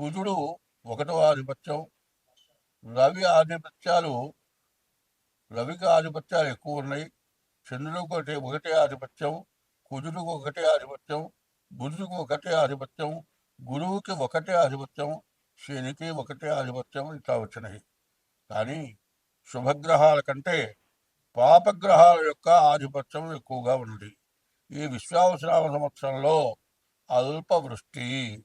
కుజుడు ఒకటో ఆధిపత్యం. రవి ఆధిపత్యాలు రవికి ఆధిపత్యాలు ఎక్కువ ఉన్నాయి. చంద్రుడికి ఒకటి ఒకటే ఆధిపత్యం. కుజుడికి ఒకటే ఆధిపత్యం. బుధుడికి ఒకటే ఆధిపత్యం. గురువుకి ఒకటే ఆధిపత్యం. శనికి ఒకటే ఆధిపత్యం. ఇట్లా వచ్చినాయి. కానీ శుభగ్రహాల కంటే పాపగ్రహాల యొక్క ఆధిపత్యం ఎక్కువగా ఉంది. ఈ విశ్వావసరామ సంవత్సరంలో అల్ప వృష్టి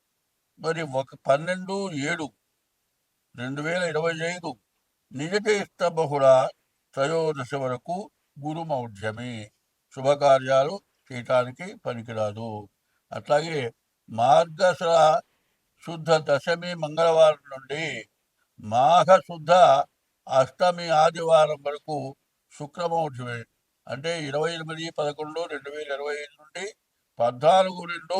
మరి ఒక పన్నెండు ఏడు రెండు వేల ఇరవై ఐదు నిజ బహుళ త్రయోదశి వరకు గురుమౌఢ్యమే శుభకార్యాలు చేయటానికి పనికిరాదు. అట్లాగే మార్గశిర శుద్ధ దశమి మంగళవారం నుండి మాఘ శుద్ధ అష్టమి ఆదివారం వరకు శుక్రమౌఢ్యమే. అంటే ఇరవై ఎనిమిది పదకొండు రెండు వేల ఇరవై ఐదు నుండి పద్నాలుగు రెండు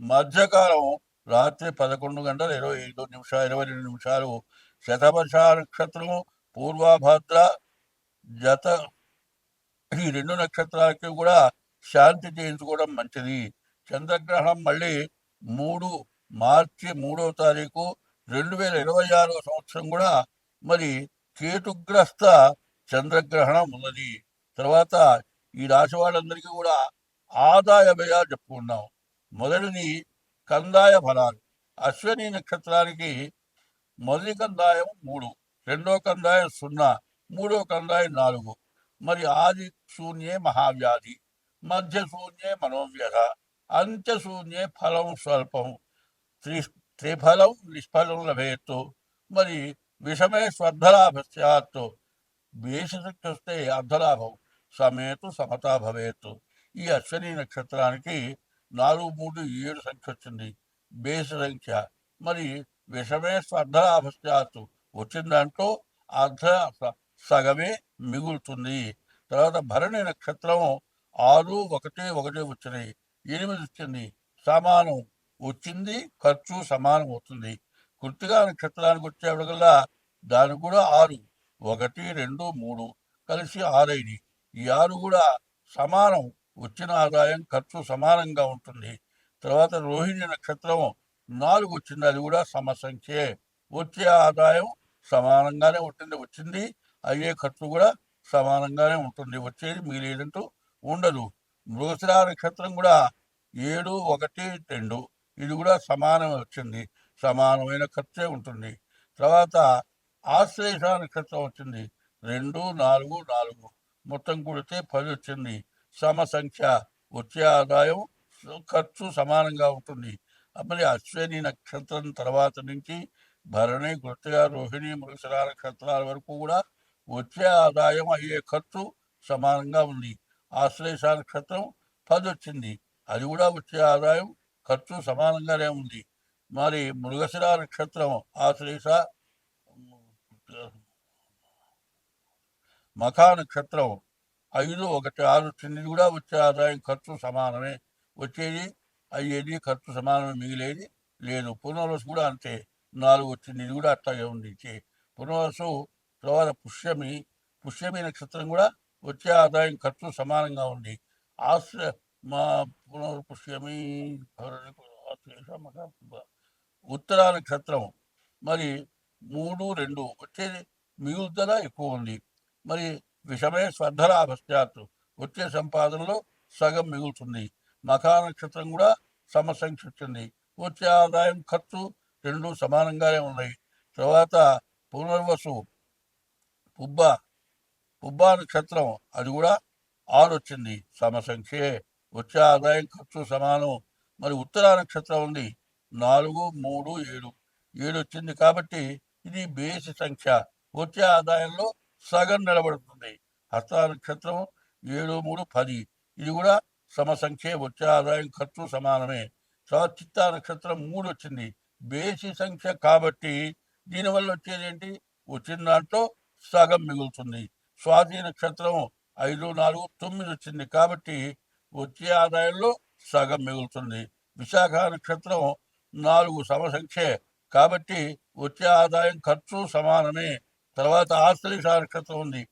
మధ్యకాలం రాత్రి పదకొండు గంటల ఇరవై ఐదు నిమిషాలు ఇరవై రెండు నిమిషాలు శతవర్ష నక్షత్రం పూర్వభద్ర జత ఈ రెండు నక్షత్రాలకి కూడా శాంతి చేయించుకోవడం మంచిది. చంద్రగ్రహణం మళ్ళీ మూడు మార్చి మూడవ తారీఖు రెండు వేల ఇరవై ఆరో సంవత్సరం కూడా మరి కేతుగ్రస్త చంద్రగ్రహణం ఉన్నది. తర్వాత ఈ రాశి వాళ్ళందరికీ కూడా ఆదాయ వ్యయాలు చెప్పుకున్నాం మొదటిది కందాయ ఫలాలు. అశ్విని నక్షత్రానికి మొదటి కందాయం మూడు రెండో కందాయం సున్నా మూడో కందాయం నాలుగు మరి ఆది శూన్యే మహావ్యాధి మధ్య శూన్యే మనోవ్యధ అంత్య శూన్యే ఫలం స్వల్పం త్రి త్రిఫలం నిష్ఫలం లభేత్తు మరి విషమే స్వర్ధలాభ స్యాత్ వేషశక్తి వస్తే అర్ధలాభం సమేతు సమతా భవేత్తు. ఈ అశ్విని నక్షత్రానికి నాలుగు మూడు ఏడు సంఖ్య వచ్చింది బేస్ సంఖ్య. మరి విషమే స్వర్ధలాభ స్యాత్ వచ్చిన దాంట్లో అర్ధ సగమే మిగులుతుంది. తర్వాత భరణి నక్షత్రం ఆరు ఒకటి ఒకటి వచ్చినాయి ఎనిమిది వచ్చింది. సమానం. వచ్చింది ఖర్చు సమానం అవుతుంది. కృతిగా నక్షత్రానికి వచ్చేప్పటికల్లా దానికి కూడా ఆరు. ఒకటి రెండు మూడు కలిసి ఆరైంది. ఈ ఆరు కూడా సమానం. వచ్చిన ఆదాయం ఖర్చు సమానంగా ఉంటుంది. తర్వాత రోహిణి నక్షత్రం నాలుగు వచ్చింది. అది కూడా సమసంఖ్యే. వచ్చే ఆదాయం సమానంగానే ఉంటుంది. వచ్చింది. అయ్యే ఖర్చు కూడా సమానంగానే ఉంటుంది. వచ్చేది మిగిలేదంటూ ఉండదు. మృగశిర నక్షత్రం కూడా ఏడు ఒకటి రెండు. ఇది కూడా సమానం వచ్చింది. సమానమైన ఖర్చే ఉంటుంది. తర్వాత ఆశ్లేష నక్షత్రం వచ్చింది. రెండు నాలుగు నాలుగు. మొత్తం కూడితే పది వచ్చింది. సమ సంఖ్య వచ్చే ఆదాయం ఖర్చు సమానంగా ఉంటుంది. మరి అశ్విని నక్షత్రం తర్వాత నుంచి భరణి గుర్తుగా రోహిణి మృగశిర నక్షత్రాల వరకు కూడా వచ్చే ఆదాయం అయ్యే ఖర్చు సమానంగా ఉంది. ఆశ్లేష నక్షత్రం పది వచ్చింది. అది కూడా వచ్చే ఆదాయం ఖర్చు సమానంగానే ఉంది. మరి మృగశిర నక్షత్రం ఆశ్లేష మఖా నక్షత్రం ఐదు ఒకటి ఆరు వచ్చింది కూడా వచ్చే ఆదాయం ఖర్చు సమానమే. వచ్చేది అయ్యేది ఖర్చు సమానమే మిగిలేది లేదు. పునర్వసు కూడా అంతే. నాలుగు వచ్చింది ఇది కూడా అట్లాగే ఉంది పునర్వసు తర్వాత పుష్యమి. పుష్యమి నక్షత్రం కూడా వచ్చే ఆదాయం ఖర్చు సమానంగా ఉంది. ఆశ్ర మా పునర్పుష్యమి ఉత్తర నక్షత్రం. మరి మూడు రెండు వచ్చేది మిగులుతల ఎక్కువ ఉంది. మరి విషమే స్వర్ధలాభశ్చాత్ వచ్చే సంపాదనలో సగం మిగులుతుంది. మఖా నక్షత్రం కూడా సమసంఖ్య వచ్చింది వచ్చే ఆదాయం ఖర్చు రెండు సమానంగానే ఉన్నాయి. తర్వాత పునర్వసు పుబ్బ పుబ్బ నక్షత్రం అది కూడా ఆరు వచ్చింది. సమసంఖ్యే వచ్చే ఆదాయం ఖర్చు సమానం. మరి ఉత్తర నక్షత్రం ఉంది. నాలుగు మూడు ఏడు. ఏడు వచ్చింది కాబట్టి ఇది బేసి సంఖ్య. వచ్చే ఆదాయంలో సగం నిలబడుతుంది. హస్త నక్షత్రం ఏడు మూడు పది. ఇది కూడా సమసంఖ్యే వచ్చే ఆదాయం ఖర్చు సమానమే. తర్వాత చిత్తా నక్షత్రం మూడు వచ్చింది. బేసి సంఖ్య కాబట్టి దీనివల్ల వచ్చేది ఏంటి? వచ్చిన దాంట్లో సగం మిగులుతుంది. స్వాతి నక్షత్రం ఐదు నాలుగు తొమ్మిది వచ్చింది కాబట్టి వచ్చే ఆదాయంలో సగం మిగులుతుంది. విశాఖ నక్షత్రం నాలుగు సమసంఖ్యే కాబట్టి వచ్చే ఆదాయం ఖర్చు సమానమే. తర్వాత ఆస్తి సారక్షత ఉంది.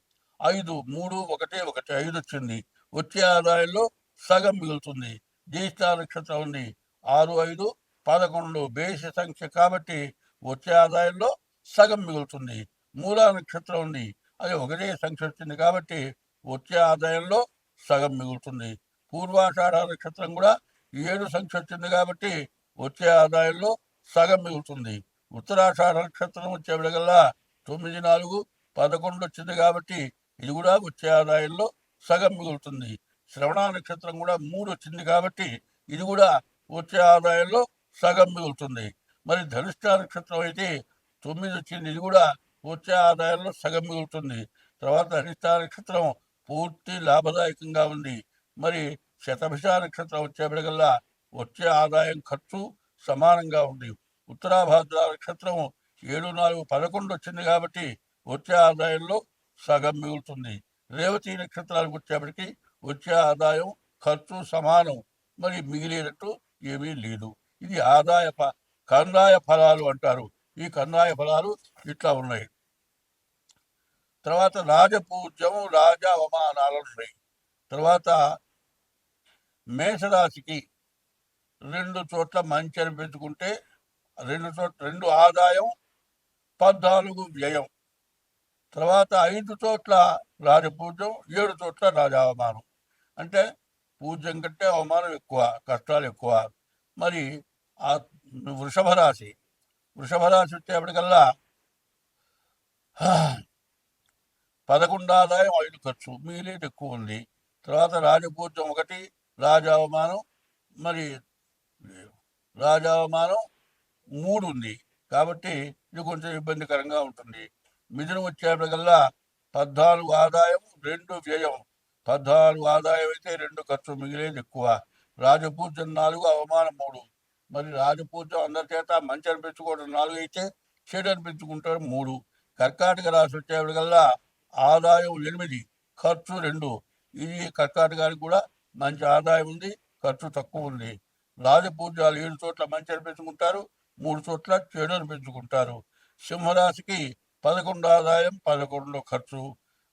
ఐదు మూడు ఒకటి ఒకటి ఐదు వచ్చింది. వచ్చే ఆదాయంలో సగం మిగులుతుంది. జ్యేష్ఠ నక్షత్రం ఉంది. ఆరు ఐదు పదకొండు బేసి సంఖ్య కాబట్టి వచ్చే ఆదాయంలో సగం మిగులుతుంది. మూలా నక్షత్రం ఉంది. అది ఒకటే సంఖ్య వచ్చింది కాబట్టి వచ్చే ఆదాయంలో సగం మిగులుతుంది. పూర్వాషాఢ నక్షత్రం కూడా ఏడు సంఖ్య వచ్చింది కాబట్టి వచ్చే ఆదాయంలో సగం మిగులుతుంది. ఉత్తరాషాఢ నక్షత్రం వచ్చే విడగల్లా తొమ్మిది నాలుగు పదకొండు వచ్చింది కాబట్టి ఇది కూడా వచ్చే ఆదాయంలో సగం మిగులుతుంది. శ్రవణ నక్షత్రం కూడా మూడు వచ్చింది కాబట్టి ఇది కూడా వచ్చే ఆదాయంలో సగం మిగులుతుంది. మరి ధనిష్ట నక్షత్రం అయితే తొమ్మిది వచ్చింది ఇది కూడా వచ్చే ఆదాయంలో సగం మిగులుతుంది. తర్వాత ధనిష్ట నక్షత్రం పూర్తి లాభదాయకంగా ఉంది. మరి శతభిష నక్షత్రం వచ్చేప్పటికల్లా వచ్చే ఆదాయం ఖర్చు సమానంగా ఉంది. ఉత్తరాభాద్ర నక్షత్రం ఏడు నాలుగు పదకొండు వచ్చింది కాబట్టి వచ్చే ఆదాయంలో సగం మిగులుతుంది. రేవతి నక్షత్రాలకు వచ్చేప్పటికి వచ్చే ఆదాయం ఖర్చు సమానం. మరి మిగిలినట్టు ఏమీ లేదు. ఇది ఆదాయ ప కందాయ ఫలాలు అంటారు. ఈ కందాయ ఫలాలు ఇట్లా ఉన్నాయి. తర్వాత రాజపూజ్యం రాజ అవమానాలు ఉన్నాయి. తర్వాత మేషరాశికి రెండు చోట్ల మంచి అనిపించుకుంటే రెండు చోట్ల రెండు ఆదాయం పద్నాలుగు వ్యయం. తర్వాత ఐదు చోట్ల రాజపూజ్యం ఏడు చోట్ల రాజావమానం అంటే పూజ్యం కంటే అవమానం ఎక్కువ కష్టాలు ఎక్కువ. మరి ఆ వృషభ రాశి వృషభ రాశి వచ్చేప్పటికల్లా పదకొండు ఆదాయం ఐదు ఖర్చు మిగిలేది ఎక్కువ ఉంది. తర్వాత రాజపూజ్యం ఒకటి రాజావమానం మరి రాజావమానం మూడు ఉంది. కాబట్టి ఇది కొంచెం ఇబ్బందికరంగా ఉంటుంది. మిథునం వచ్చేప్పటికల్లా పద్నాలుగు ఆదాయం రెండు వ్యయం. పద్నాలుగు ఆదాయం అయితే రెండు ఖర్చు మిగిలేది ఎక్కువ. రాజపూజ్యం నాలుగు అవమానం మూడు. మరి రాజపూజ్యం అందరి చేత మంచి అనిపించుకోవడం నాలుగు అయితే చెడు అనిపించుకుంటారు మూడు. కర్కాటక రాశి వచ్చేప్పటికల్లా ఆదాయం ఎనిమిది ఖర్చు రెండు. ఇది కర్కాటకానికి కూడా మంచి ఆదాయం ఉంది ఖర్చు తక్కువ ఉంది. రాజపూజ్యాలు ఏడు చోట్ల మంచి అనిపించుకుంటారు మూడు చోట్ల చెడు అనిపించుకుంటారు సింహరాశికి పదకొండు ఆదాయం పదకొండు ఖర్చు.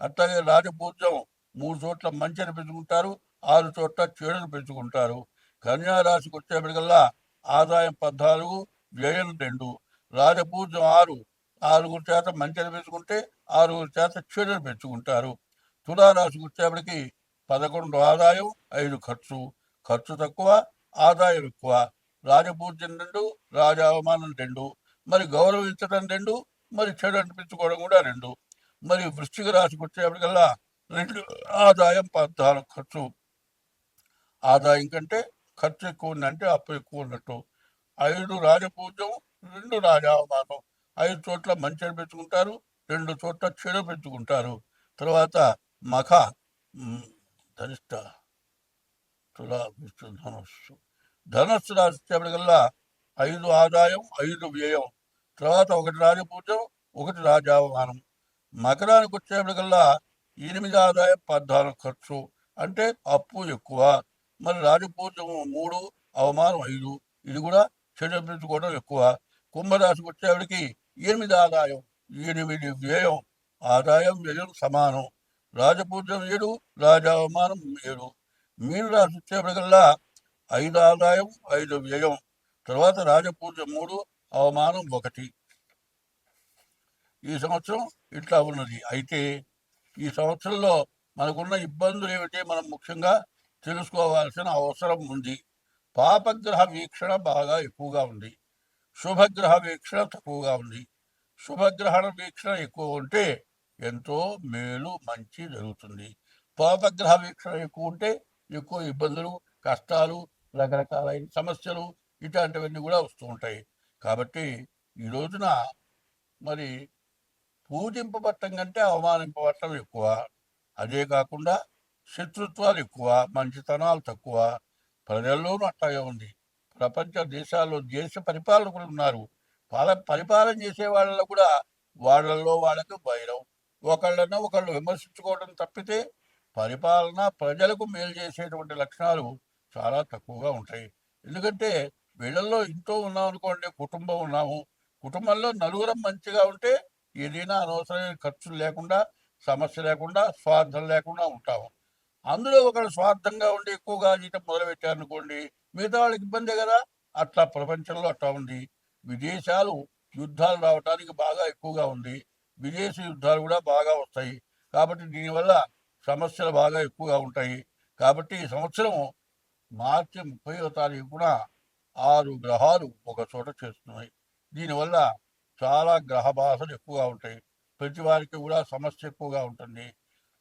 అట్లాగే రాజపూజ్యం మూడు చోట్ల మంచి అనిపించుకుంటారు ఆరు చోట్ల చెడును పెంచుకుంటారు. కన్యా రాశికి వచ్చేప్పటికల్లా ఆదాయం పద్నాలుగు వ్యయం రెండు. రాజపూజ్యం ఆరు ఆరుగురు చేత మంచిని పెంచుకుంటే ఆరుగురు చేత చెడుని పెంచుకుంటారు. తులారాశికి వచ్చేప్పటికి పదకొండు ఆదాయం ఐదు ఖర్చు. ఖర్చు తక్కువ ఆదాయం ఎక్కువ. రాజపూజ్యం రెండు రాజావమానం రెండు మరి గౌరవించడం రెండు మరి చెడు అనిపించుకోవడం కూడా రెండు. మరి వృశ్చిక రాశికి వచ్చేప్పటికల్లా రెండు ఆదాయం పద్నాలుగు ఖర్చు. ఆదాయం కంటే ఖర్చు ఎక్కువ ఉంది అంటే అప్పు ఎక్కువ ఉన్నట్టు. ఐదు రాజపూజ్యం రెండు రాజావమానం ఐదు చోట్ల మంచి పెంచుకుంటారు రెండు చోట్ల చెడు పెంచుకుంటారు తర్వాత మఖ ధనిష్ట తులా విష్ణు ధనుస్సు. ధనస్సు రాశి వచ్చేప్పటికల్లా ఐదు ఆదాయం ఐదు వ్యయం. తర్వాత ఒకటి రాజపూజ్యం ఒకటి రాజావమానం. మకరానికి వచ్చేప్పటికల్లా ఎనిమిది ఆదాయం పద్నాలుగు ఖర్చు. అంటే అప్పు ఎక్కువ. మరి రాజపూజ్యం మూడు అవమానం ఐదు. ఇది కూడా చెడపించుకోవడం ఎక్కువ. కుంభరాశికి వచ్చేవాడికి ఎనిమిది ఆదాయం ఎనిమిది వ్యయం. ఆదాయం వ్యయం సమానం. రాజపూజ్యం ఏడు రాజావమానం ఏడు. మీన రాశి వచ్చేప్పటికల్లా ఐదు ఆదాయం ఐదు వ్యయం. తర్వాత రాజపూజ మూడు అవమానం ఒకటి. ఈ సంవత్సరం ఇట్లా ఉన్నది. అయితే ఈ సంవత్సరంలో మనకున్న ఇబ్బందులు ఏమిటి? మనం ముఖ్యంగా తెలుసుకోవాల్సిన అవసరం ఉంది. పాపగ్రహ వీక్షణ బాగా ఎక్కువగా ఉంది. శుభగ్రహ వీక్షణ తక్కువగా ఉంది. శుభగ్రహణ వీక్షణ ఎక్కువ ఉంటే ఎంతో మేలు మంచి జరుగుతుంది. పాపగ్రహ వీక్షణ ఎక్కువ ఉంటే ఎక్కువ ఇబ్బందులు కష్టాలు రకరకాలైన సమస్యలు ఇట్లాంటివన్నీ కూడా వస్తూ ఉంటాయి. కాబట్టి ఈ రోజున మరి పూజింపబట్టం కంటే అవమానింపబట్టం ఎక్కువ. అదే కాకుండా శత్రుత్వాలు ఎక్కువ మంచితనాలు తక్కువ. ప్రజల్లోనూ అట్లాగే ఉంది. ప్రపంచ దేశాల్లో దేశ పరిపాలకులు ఉన్నారు. పాల పరిపాలన చేసే వాళ్ళలో కూడా వాళ్ళల్లో వాళ్ళకు వైరం ఒకళ్ళన ఒకళ్ళు విమర్శించుకోవడం తప్పితే పరిపాలన ప్రజలకు మేలు చేసేటువంటి లక్షణాలు చాలా తక్కువగా ఉంటాయి. ఎందుకంటే వీళ్ళల్లో ఇంట్లో ఉన్నాం అనుకోండి కుటుంబం ఉన్నాము. కుటుంబంలో నలుగురం మంచిగా ఉంటే ఏదైనా అనవసరమైన ఖర్చులు లేకుండా సమస్య లేకుండా స్వార్థం లేకుండా ఉంటాము. అందులో ఒకరు స్వార్థంగా ఉండి ఎక్కువగా జీతం మొదలుపెట్టారనుకోండి మిగతా వాళ్ళకి ఇబ్బందే కదా. అట్లా ప్రపంచంలో అట్లా ఉంది. విదేశాలు యుద్ధాలు రావడానికి బాగా ఎక్కువగా ఉంది. విదేశీ యుద్ధాలు కూడా బాగా వస్తాయి. కాబట్టి దీనివల్ల సమస్యలు బాగా ఎక్కువగా ఉంటాయి. కాబట్టి ఈ సంవత్సరం మార్చి ముప్పైవ తారీఖున ఆరు గ్రహాలు ఒక చోట చేస్తున్నాయి. దీనివల్ల చాలా గ్రహ బాధలు ఎక్కువగా ఉంటాయి. ప్రతి వారికి కూడా సమస్య ఎక్కువగా ఉంటుంది.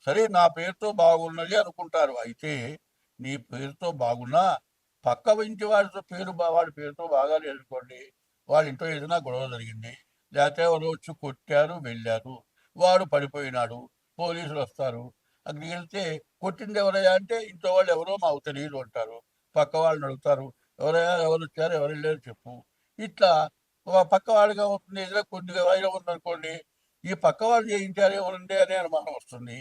సరే నా పేరుతో బాగున్నది అనుకుంటారు. అయితే నీ పేరుతో బాగున్నా పక్క ఇంటి వాడితో పేరు వాడి పేరుతో బాగా అనుకోండి. వాళ్ళ ఇంట్లో ఏదైనా గొడవ జరిగింది. లేకపోతే వాళ్ళు వచ్చి కొట్టారు వెళ్ళారు. వాడు పడిపోయినాడు. పోలీసులు వస్తారు. అక్కడికి వెళ్తే కొట్టింది ఎవరయ్యా అంటే ఇంట్లో వాళ్ళు ఎవరో మాకు తెలియదు అంటారు. పక్క వాళ్ళని అడుగుతారు. ఎవరయ్యా ఎవరు వచ్చారు ఎవరు వెళ్ళారు చెప్పు. ఇట్లా పక్క వాళ్ళుగా ఉంటుంది ఏదైనా కొద్దిగా వైరం ఉందనుకోండి ఈ పక్క వాళ్ళు చేయించారు ఎవరుండే అనే అనుమానం వస్తుంది.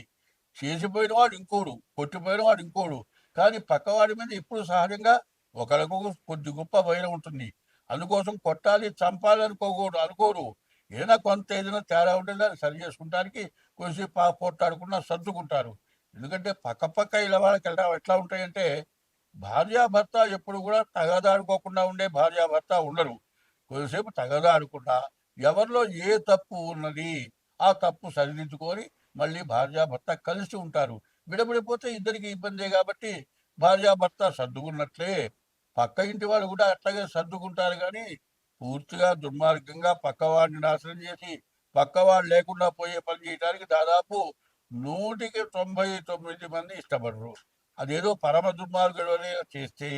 చేసిపోయిన వాడు ఇంకోడు కొట్టిపోయిన వాడు ఇంకోడు. కానీ పక్కవాడి మీద ఇప్పుడు సహజంగా ఒకరికి కొద్ది గొప్ప వైరం ఉంటుంది. అందుకోసం కొట్టాలి చంపాలి అనుకోకూడదు అనుకోరు. ఏదైనా కొంత ఏదైనా తేడా ఉంటే దాన్ని సరి చేసుకుంటానికి కొద్దిసేపు పా పోట్లాడుకున్నా సర్దుకుంటారు. ఎందుకంటే పక్క పక్క ఇలా వాళ్ళకి ఎలా ఎట్లా ఉంటాయంటే భార్యాభర్త ఎప్పుడు కూడా తగదాడుకోకుండా ఉండే భార్యాభర్త ఉండరు. కొద్దిసేపు తగదాడుకుండా ఎవరిలో ఏ తప్పు ఉన్నది ఆ తప్పు సరిదిద్దుకొని మళ్ళీ భార్యాభర్త కలిసి ఉంటారు. విడబడిపోతే ఇద్దరికి ఇబ్బందే కాబట్టి భార్యాభర్త సర్దుకున్నట్లే. పక్క ఇంటి వాళ్ళు కూడా అట్లాగే సర్దుకుంటారు కానీ పూర్తిగా దుర్మార్గంగా పక్కవాడిని నాశనం చేసి పక్కవాడు లేకుండా పోయే పని చేయడానికి దాదాపు నూటికి తొంభై తొమ్మిది మంది ఇష్టపడరు. అదేదో పరమ దుర్మార్గుడు చేస్తే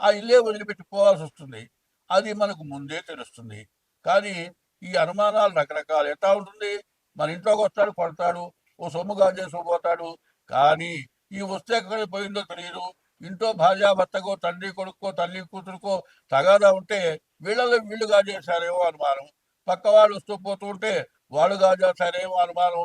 ఆ ఇల్లే వదిలిపెట్టి పోవాల్సి వస్తుంది. అది మనకు ముందే తెలుస్తుంది. కానీ ఈ అనుమానాలు రకరకాలు ఎట్లా ఉంటుంది? మన ఇంట్లోకి వస్తాడు కొడతాడు ఓ సొమ్ము కాజేసి పోతాడు. కానీ ఈ వస్తే ఎక్కడ పోయిందో తెలియదు. ఇంట్లో భార్యాభర్తకో తండ్రి కొడుకో తల్లి కూతురుకో తగాదా ఉంటే వీళ్ళలో వీళ్ళు కాజేశారేమో అనుమానం. పక్క వాళ్ళు వస్తూ పోతూ ఉంటే వాళ్ళు కాజేశారేమో అనుమానం.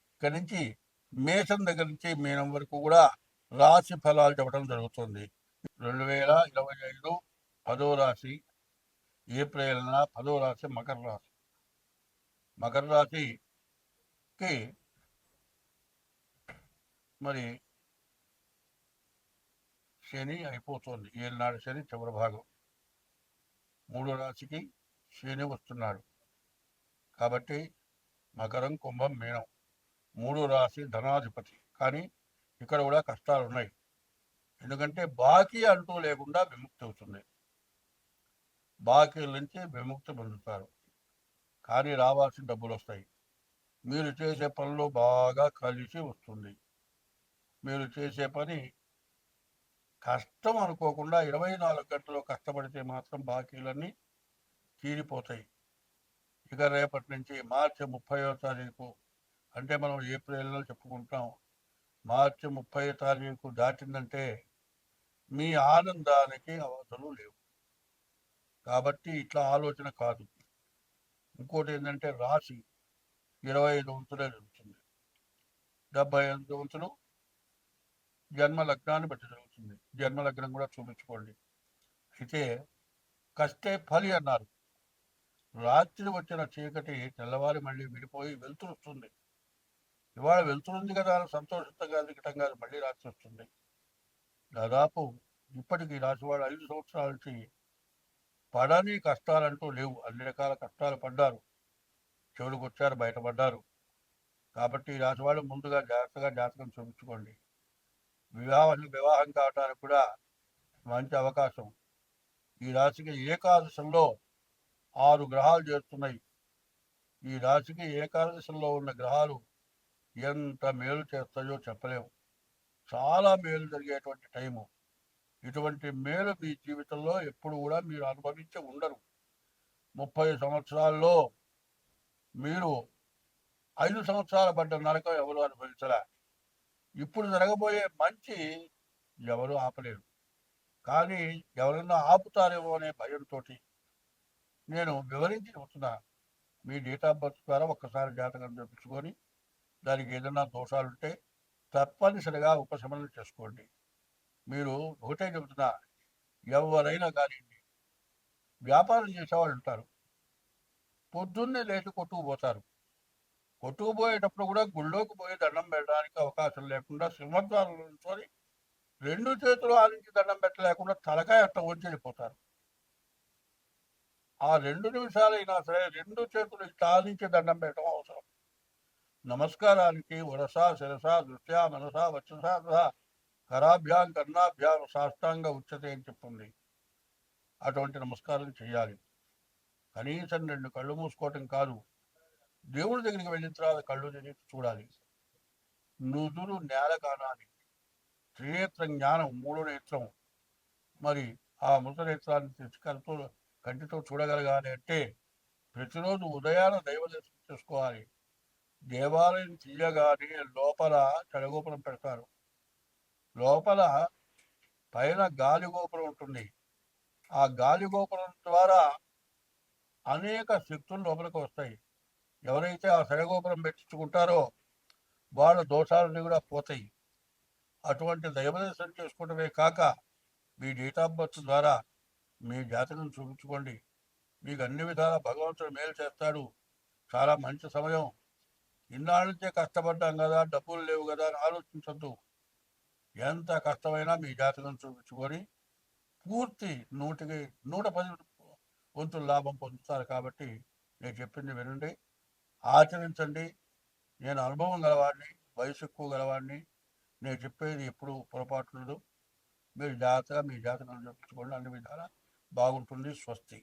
ఇక్కడి నుంచి మేషం దగ్గర నుంచి మీనం వరకు కూడా రాశి ఫలాలు చెప్పడం జరుగుతుంది. రెండు వేల ఇరవై ఐదు పదో రాశి ఏప్రిల్ నెల పదో రాశి మకర రాశి. మకర రాశికి మరి శని అయిపోతుంది. ఏళ్ళనాడు శని చివరి భాగం. మూడో రాశికి శని వస్తున్నాడు. కాబట్టి మకరం కుంభం మీనం. మూడో రాశి ధనాధిపతి. కానీ ఇక్కడ కూడా కష్టాలు ఉన్నాయి ఎందుకంటే బాకీ అంటూ లేకుండా విముక్తి అవుతుంది. బాకీల నుంచి విముక్తి పొందుతారు. కానీ రావాల్సిన డబ్బులు వస్తాయి. మీరు చేసే పనిలో బాగా కలిసి వస్తుంది. మీరు చేసే పని కష్టం అనుకోకుండా ఇరవై నాలుగు గంటలు కష్టపడితే మాత్రం బాకీలన్నీ తీరిపోతాయి. ఇక రేపటి నుంచి మార్చి ముప్పయో తారీఖు అంటే మనం ఏప్రిల్లో చెప్పుకుంటాం మార్చి ముప్పై తారీఖు దాటిందంటే మీ ఆనందానికి అవసరం లేవు. కాబట్టి ఇట్లా ఆలోచన కాదు. ఇంకోటి ఏంటంటే రాశి ఇరవై ఐదు వంతులే జరుగుతుంది. డెబ్బై ఎనిమిది వంతులు జన్మ లగ్నాన్ని బట్టి జరుగుతుంది. జన్మ లగ్నం కూడా చూపించుకోండి. అయితే కష్టే ఫలి అన్నారు. రాత్రి వచ్చిన చీకటి తెల్లవారి మళ్ళీ విడిపోయి వెళ్తురు వస్తుంది. ఇవాళ వెళ్తుంది కదా అని సంతోషంగా దిగటం కాదు మళ్ళీ రాసి వస్తుంది. దాదాపు ఇప్పటికి రాసివాడు ఐదు సంవత్సరాల నుంచి పడని కష్టాలంటూ లేవు. అన్ని రకాల కష్టాలు పడ్డారు. చెవులకు వచ్చారు బయటపడ్డారు. కాబట్టి ఈ ముందుగా జాగ్రత్తగా జాతకం చూపించుకోండి. వివాహం వివాహం కావటానికి కూడా మంచి అవకాశం. ఈ రాశికి ఏకాదశంలో ఆరు గ్రహాలు చేరుతున్నాయి. ఈ రాశికి ఏకాదశంలో ఉన్న గ్రహాలు ఎంత మేలు చేస్తాయో చెప్పలేము చాలా మేలు జరిగేటువంటి టైము. ఇటువంటి మేలు మీ జీవితంలో ఎప్పుడు కూడా మీరు అనుభవించి ఉండరు. ముప్పై సంవత్సరాల్లో మీరు ఐదు సంవత్సరాల పడ్డ నరకం ఎవరు అనుభవించలే. ఇప్పుడు జరగబోయే మంచి ఎవరు ఆపలేరు. కానీ ఎవరన్నా ఆపుతారేమో అనే భయంతో నేను వివరించి చెబుతున్నా. మీ డేట్ ఆఫ్ బర్త్ ద్వారా ఒక్కసారి జాతకం చూపించుకొని దానికి ఏదైనా దోషాలుంటే తప్పనిసరిగా ఉపశమనం చేసుకోండి. మీరు ఒకటే చెబుతున్నా ఎవరైనా కానీ వ్యాపారం చేసేవాళ్ళు ఉంటారు. పొద్దున్నే లేచి కొట్టుకుపోతారు కొట్టుకుపోయేటప్పుడు కూడా గుళ్ళోకి పోయి దండం పెట్టడానికి అవకాశం లేకుండా సింహద్వారం నుంచొని రెండు చేతులు ఆడించి దండం పెట్టలేకుండా తలకాయ అట్ట వచ్చి ఆ రెండు నిమిషాలైనా సరే రెండు చేతులు ఆడించి దండం పెట్టడం అవసరం. నమస్కారానికి వరస శిరస దృష్ట్యా మనస వచస కరాభ్యాం కర్ణాభ్యాం సాష్టాంగ ఉచ్యతే అని చెప్పింది. అటువంటి నమస్కారం చేయాలి. కనీసం రెండు కళ్ళు మూసుకోవటం కాదు. దేవుడి దగ్గరికి వెళ్ళిన తర్వాత కళ్ళు తెరిచి చూడాలి. నుదురు నేల కానాలి. త్రినేత్ర జ్ఞానం మూడో నేత్రం. మరి ఆ మృతనేత్రాన్ని తెచ్చుకలతో కంటితో చూడగలగాలి అంటే ప్రతిరోజు ఉదయాన దైవ దర్శనం చేసుకోవాలి. దేవాలయం తీయగానే లోపల చెడగోపురం పెడతారు. లోపల పైన గాలి గోపురం ఉంటుంది. ఆ గాలి గోపురం ద్వారా అనేక శక్తులు లోపలికి వస్తాయి. ఎవరైతే ఆ సడగోపురం పెట్టించుకుంటారో వాళ్ళ దోషాలన్నీ కూడా పోతాయి. అటువంటి దైవదర్శనం చేసుకోవడమే కాక మీ డేట్ ఆఫ్ బర్త్ ద్వారా మీ జాతకం చూపించుకోండి. మీకు అన్ని విధాల భగవంతుడు మేలు చేస్తాడు. చాలా మంచి సమయం. ఇన్నాళ్ళ నుంచే కష్టపడ్డాం కదా డబ్బులు లేవు కదా అని ఆలోచించద్దు. ఎంత కష్టమైనా మీ జాతకం చూపించుకొని పూర్తి నూటికి నూట పది వంతులు లాభం పొందుతారు కాబట్టి నేను చెప్పింది వినండి. ఆచరించండి. నేను అనుభవం గలవాడిని వయసు ఎక్కువ గలవాడిని. నేను చెప్పేది ఎప్పుడు పొరపాటు లేదు. మీరు జాగ్రత్తగా మీ జాతకం చూపించుకోండి. అన్ని విధాలా బాగుంటుంది. స్వస్తి.